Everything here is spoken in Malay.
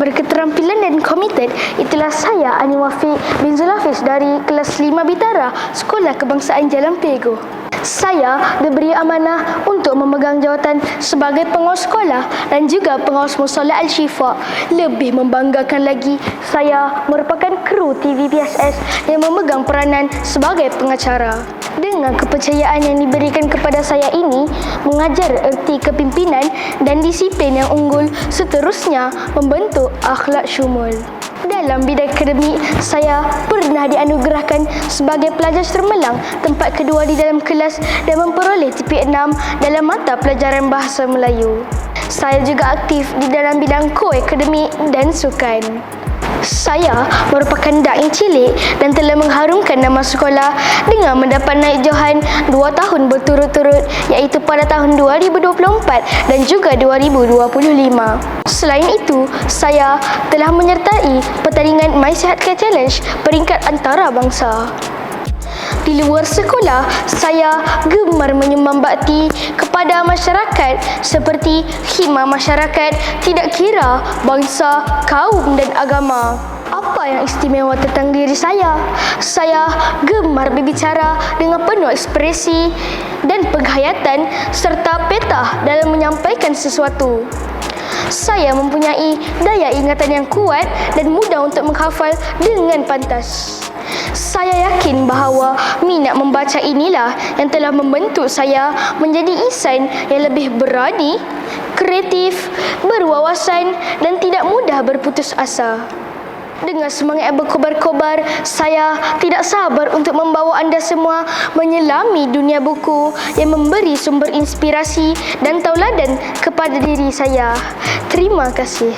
berketerampilan dan komited, itulah saya Ani Wafiq bin Zulafiz dari kelas 5 Bitara, Sekolah Kebangsaan Jalan Pego. Saya diberi amanah untuk memegang jawatan sebagai pengawas sekolah dan juga pengawas musola Al-Shifa. Lebih membanggakan lagi, saya merupakan kru TV BSS yang memegang peranan sebagai pengacara. Dengan kepercayaan yang diberikan kepada saya ini, mengajar erti kepimpinan dan disiplin yang unggul seterusnya membentuk akhlak syumul. Dalam bidang akademik, saya pernah dianugerahkan sebagai pelajar cermelang tempat kedua di dalam kelas dan memperoleh TP 6 dalam mata pelajaran Bahasa Melayu. Saya juga aktif di dalam bidang ko-akademik dan sukan. Saya merupakan da'i cilik dan telah mengharumkan nama sekolah dengan mendapat naik johan dua tahun berturut-turut iaitu pada tahun 2024 dan juga 2025. Selain itu, saya telah menyertai pertandingan My Sihat Care Challenge peringkat antarabangsa. Di luar sekolah, saya gemar menyumbang bakti kepada masyarakat seperti khidmat masyarakat tidak kira bangsa, kaum dan agama. Apa yang istimewa tentang diri saya? Saya gemar berbicara dengan penuh ekspresi dan penghayatan serta peta dalam menyampaikan sesuatu. Saya mempunyai daya ingatan yang kuat dan mudah untuk menghafal dengan pantas. Saya yakin bahawa minat membaca inilah yang telah membentuk saya menjadi insan yang lebih berani, kreatif, berwawasan dan tidak mudah berputus asa. Dengan semangat yang berkobar-kobar, saya tidak sabar untuk membawa anda semua menyelami dunia buku yang memberi sumber inspirasi dan tauladan kepada diri saya. Terima kasih.